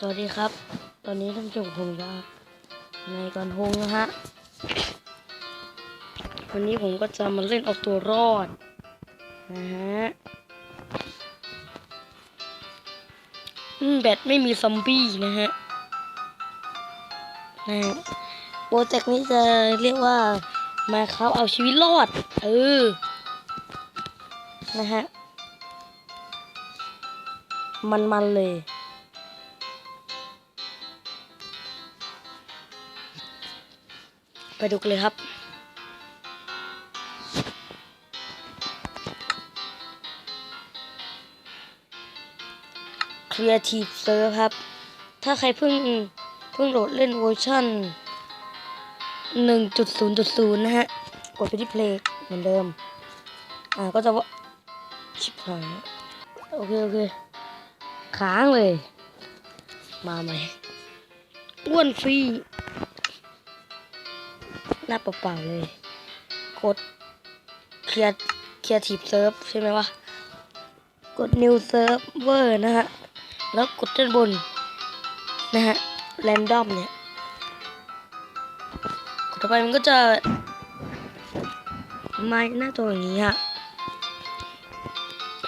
สวัสดีครับ ตอนนี้ท่านชมผมจะในก่อนฮงนะฮะ วันนี้ผมก็จะมาเล่นเอาตัวรอด นะฮะแบตไม่มีซอมบี้นะฮะนะโปรเจกต์นี้จะเรียกว่ามาเขาเอาชีวิตรอด เออ นะฮะ มันๆเลย ไปดูกันเลยครับ Creative Surf ครับ ถ้าใครเพิ่งเพิ่งโหลดเล่นเวอร์ชัน1.0.0 นะฮะ กดไปที่เพลงเหมือนเดิม อ่า ก็จะว่า ชิบหายโอเค โอเค ค้างเลย มาไหมอ้วนฟรี หน้าเปล่าๆเลย กดเคลียร์เคลียร์ทีฟเซิร์ฟใช่ไหมวะ กด new server นะฮะ แล้วกดด้านบน นะฮะ แรนดอมเนี่ย กดไปมันก็จะมาหน้าตัวอย่างนี้ฮะ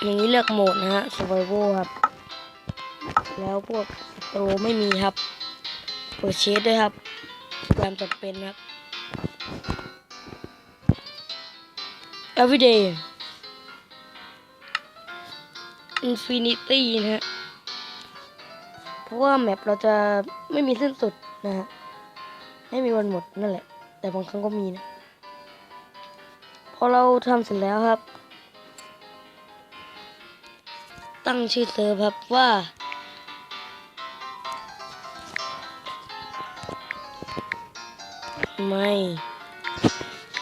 อย่างนี้เลือกโหมดนะฮะ survival ครับ แล้วพวกตัวไม่มีครับเปิดเชสด้วยครับความจำเป็นครับ every day infinity นะฮะ เพราะว่าแมปเราจะไม่มีสิ้นสุดนะฮะ ไม่มีวันหมดนั่นแหละ แต่บางครั้งก็มีนะ พอเราทำเสร็จแล้วครับ ตั้งชื่อเซิร์ฟครับว่าไม่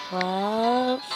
ครับ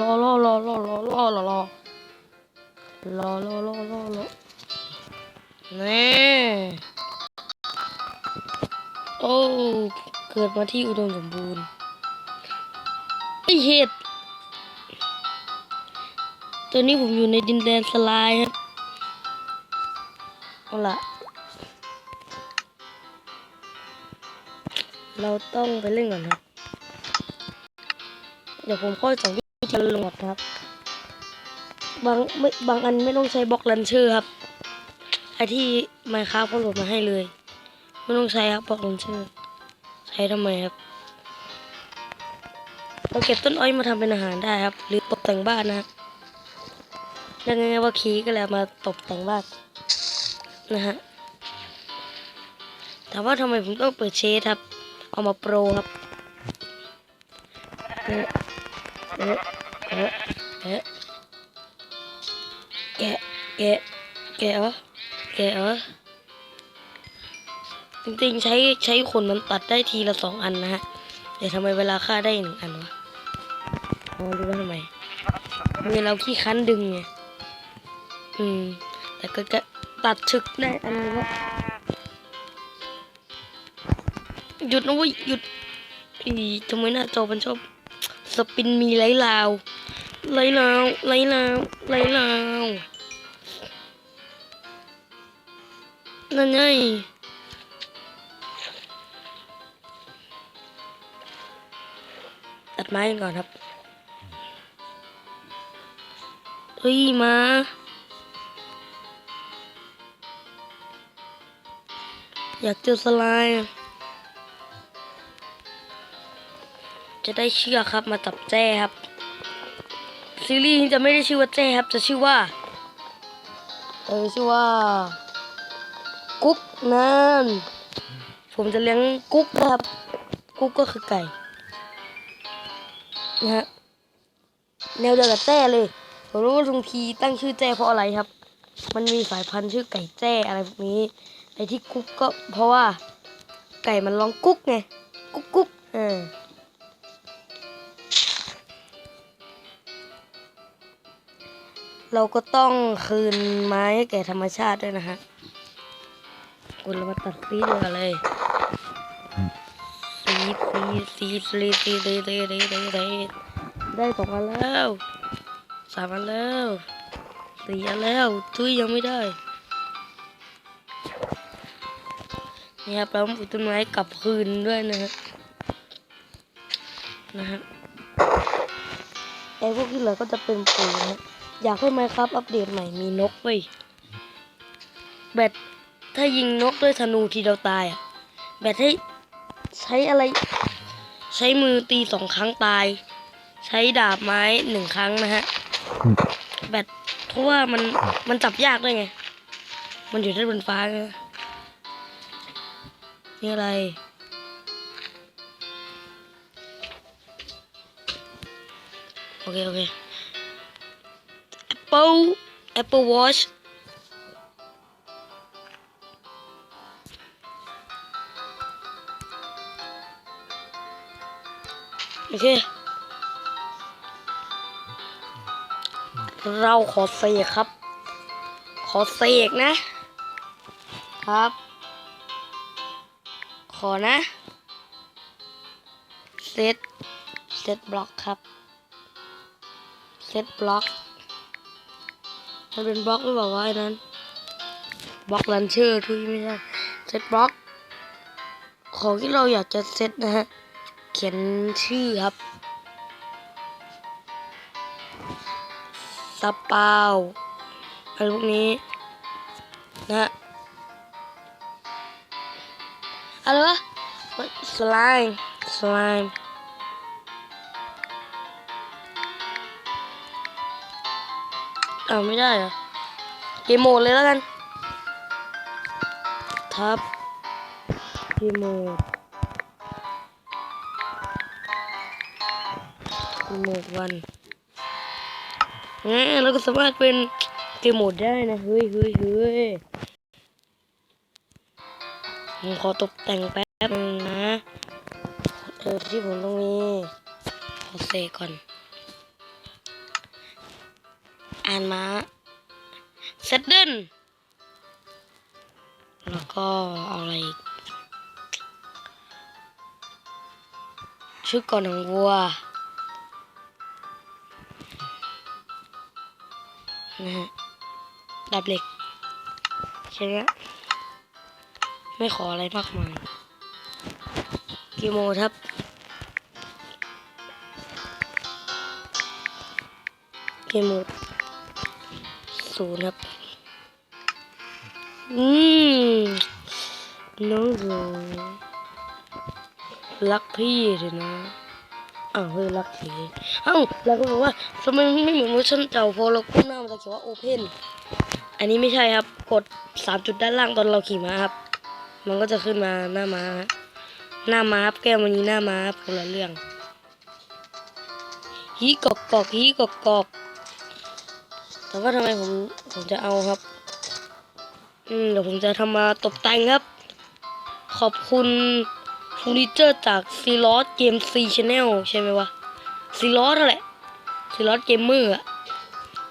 รอรอรอรอรอนี่โอ้เกิดมาที่อุดมสมบูรณ์ไอเห็ดตอนนี้ผมอยู่ในดินแดนสลายครับเอาละเราต้องไปเล่นก่อนครับ เดี๋ยวผมค่อยสอนวิธีการโหลดครับ บางไม่บางอันไม่ต้องใช้บล็อกลันเชอร์ครับไอที่ไมค์ครับเขาโหลดมาให้เลย ไม่ต้องใช้ครับบล็อกลันเชอร์ใช้ทำไมครับเราเก็บต้นอ้อยมาทำเป็นอาหารได้ครับ หรือตกแต่งบ้านนะครับเรียกง่ายๆว่าคีก็แล้วมาตกแต่งบ้านนะฮะถามว่าทำไมผมต้องเปิดเชดครับ เอามาโปรครับเอ๊ะเอ๊ะเอ๊ะเอ๊ะ แกะ แกะ แกะเหรอแกะเหรอจริงๆ ใช้ใช้ขนมันตัดได้ทีละสองอันนะฮะแต่ทำไมเวลาฆ่าได้หนึ่งอันวะรู้ว่าทำไมมือเวลาขี้คันดึงไง อืม แต่ก็จะตัดฉึกได้อันนึงครับหยุดนะเว้ยหยุดอีทำไมหน้าจอมันชอบ สปินมีไหลลาว ไหลลาวไหลลาวไหลลาวนั่นไงตัดไม้ก่อนครับเฮ้ยมาอยากเจอสไลม์จะได้เชื่อกครับมาจับแจ้ครับ ซีรีส์นี้จะไม่ได้ชื่อว่าแจ้ครับ จะชื่อว่า เออชื่อว่า กุ๊กนั่นผมจะเลี้ยงกุ๊กนะครับ กุ๊กก็คือไก่นะฮะแนวเดียวกับแจ้เลย ผมรู้ว่าลุงทีตั้งชื่อแจ้เพราะอะไรครับ มันมีสายพันธุ์ชื่อไก่แจ้อะไรพวกนี้ไอ้ที่กุ๊กก็เพราะว่า ไก่มันร้องกุ๊กไงกุ๊กกุ๊กเออ เราก็ต้องคืนไม้แก่ธรรมชาติด้วยนะฮะคุณเรามาตัดฟีเดเลยเลยฟีดฟีดฟีดฟีดฟีดฟีดฟีดฟีดฟีดฟีได้สองอันแล้วสามอันแล้วสี่อันแล้วทุยยังไม่ได้นี่ครับแล้วปลูกต้นไม้กลับคืนด้วยนะฮะนะฮะไอ้พวกที่เหลือก็จะเป็นปุ๋ยนะ อยากให้ไหมครับอัปเดตใหม่มีนกเว้ยแบตถ้ายิงนกด้วยธนูทีเดียวตายอะแบตให้ใช้อะไร ใช้มือตีสองครั้งตาย ใช้ดาบไม้หนึ่งครั้งนะฮะ แบตเพราะว่ามันมันจับยากด้วยไง มันอยู่ที่บนฟ้าไงนี่อะไรโอเค โอเค Apple Apple Watch โอเค เราขอเสกครับ ขอเสกนะ ครับ ขอนะเซตเซตบล็อกครับเซตบล็อก มันเป็นบล็อกหรือเปล่าวะไอ้นั้นบล็อกลันเชอร์ทุยไม่ใช่เซตบล็อกของที่เราอยากจะเซตนะฮะ เขียนชื่อครับสปาอะไรพวกนี้ นะฮะอะไรวะสไลม์สไลม์ อ้าวไม่ได้เหรอเกมโหมดเลยแล้วกัน ทับเกมโหมดเกมโหมดวันงั้นเราก็สามารถเป็นเกมโหมดได้นะ เฮ้ยเฮ้ยเฮ้ยผมขอตกแต่งแป๊บนึงนะ เออที่ผมตรงนี้ขอเซก่อน อ่านมาเซตเดินแล้วก็เอาอะไรอีกชื่อก่อนของวัวนะฮะดับเหล็กใช่ไหมไม่ขออะไรมากมายกี่โมงครับกมโม ศูนย์ครับ อืมน้องหนูรักพี่เถอะนะอ้าวเฮ้ยรักผีเอ้าเราก็บอกว่าทำไมไม่เหมือนเวอร์ชันเก่าพอเราก้มหน้ามันจะเขียนว่า Open อันนี้ไม่ใช่ครับ กดสามจุดด้านล่างตอนเราขี่ม้าครับ มันก็จะขึ้นมาหน้าม้าหน้าม้าครับแก้วมันนี้หน้าม้าครับคนละเรื่องฮีกอกกอกฮีกอกกอก แต่ว่าทำไมผมผมจะเอาครับ อืมเดี๋ยวผมจะทำมาตกแต่งครับ ขอบคุณเฟอร์นิเจอร์จากซีลอสเกมซีชแนลใช่ไหมวะซีลอสนั่นแหละซีลอสเกมเมอร์อะ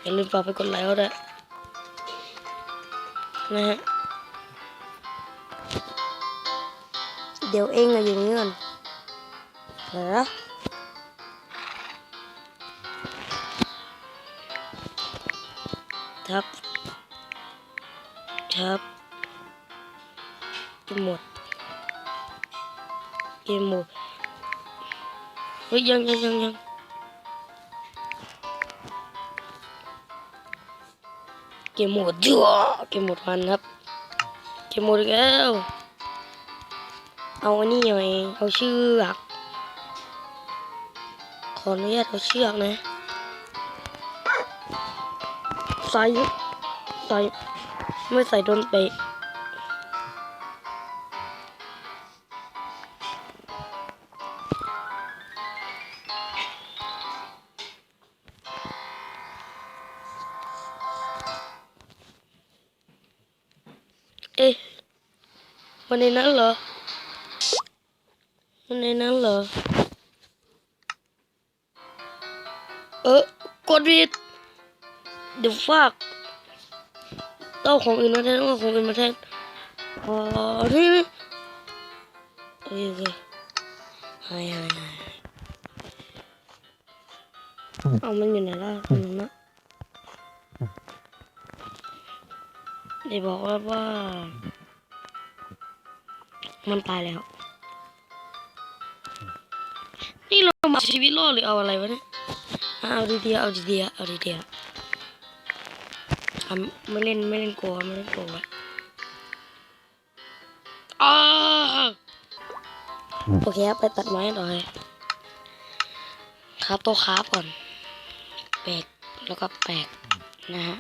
อย่าลืมฝากไปกดไลค์เขาด้วยนะฮะเดี๋ยวเองอะอยู่นี่ก่อนเหรอ ทับ ทับเกมหมดเกมหมดเฮ้ยยังยังยังยังเกมหมดจ้วเกมหมดวันครับเกมหมดแล้วเอาอันนี้หน่อยเอาเชือกขออนุญาตเอาเชือกนะ ใส่ใส่ไม่ใส่โดนเตะเอ๊ะวันในนั้นเหรอ มันในนั้นเหรอ เออกดผิด เดี๋ยวฝากเอาของอื่นมาแทนเอาของอื่นมาแทนอ๋อนี่นี่โอเคโอเคหายหายหายเอามันอยู่ไหนล่ะตรงนั้นนะเดี๋ยวบอกว่าว่า มันตายแล้ว นี่เรามาชีวิตรอดหรือเอาอะไรวะเนี่ยอะเอาดีๆเอาดีๆเอาดีๆ อะไม่เล่นไม่เล่นโกะไม่เล่นโกะอ้าโอเคครับไปตัดไม้ต่อเลยครับโต๊ะครับก่อนแปลกแล้วก็แปลกนะฮะ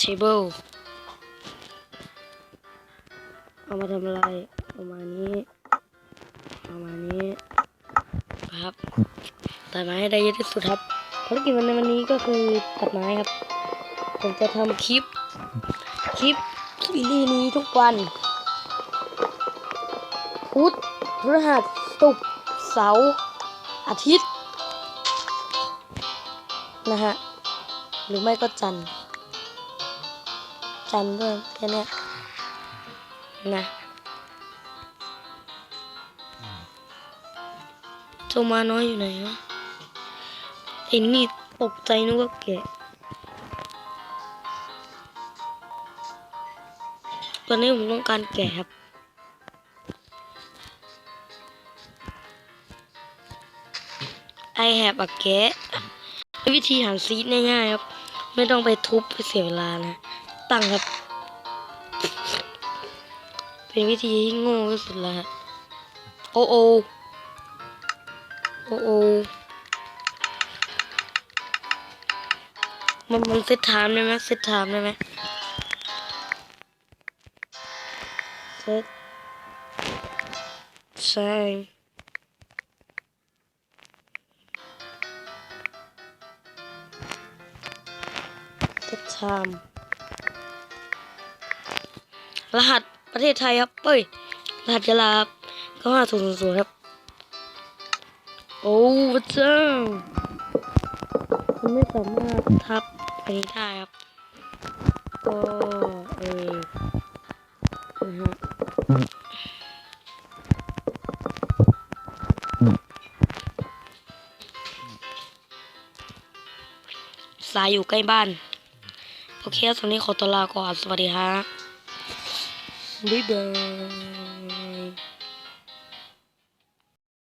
table เอามาทำอะไรประมาณนี้ประมาณนี้ครับตัดไม้ให้ได้เยอะที่สุดครับ ภารกิจวันในวันนี้ก็คือตัดไม้ครับ ผมจะทำคลิป คลิปซีรีส์นี้ทุกวันพุธพฤหัสศุกร์เสาร์อาทิตย์ นะฮะ หรือไม่ก็จันทร์จันทร์ด้วยแค่เนี้ยนะโจมาน้อยอยู่ไหนวะ ไอ้นี่ตกใจนึกว่าแกะตอนนี้ผมต้องการแกะครับ I have a cat วิธีหาซีดง่ายๆครับ ไม่ต้องไปทุบไปเสียเวลานะ ตั้งครับ เป็นวิธีที่โง่ที่สุดแล้วฮะโอโอโอโอ มันมันเซตไทม์ได้ไหมเซตไทม์ได้ไหมเซตใช่เซตไทม์รหัสประเทศไทยครับเอ้ย รหัสยาลาครับก็ห้าศูนย์ศูนย์ครับ โอ้พระเจ้า ไม่สามารถทับอันนี้ได้ครับ ก็เออนะฮะสายอยู่ใกล้บ้าน โอเคสำหรับวันนี้ขอตัวลาก่อน สวัสดีฮะบ๊ายบาย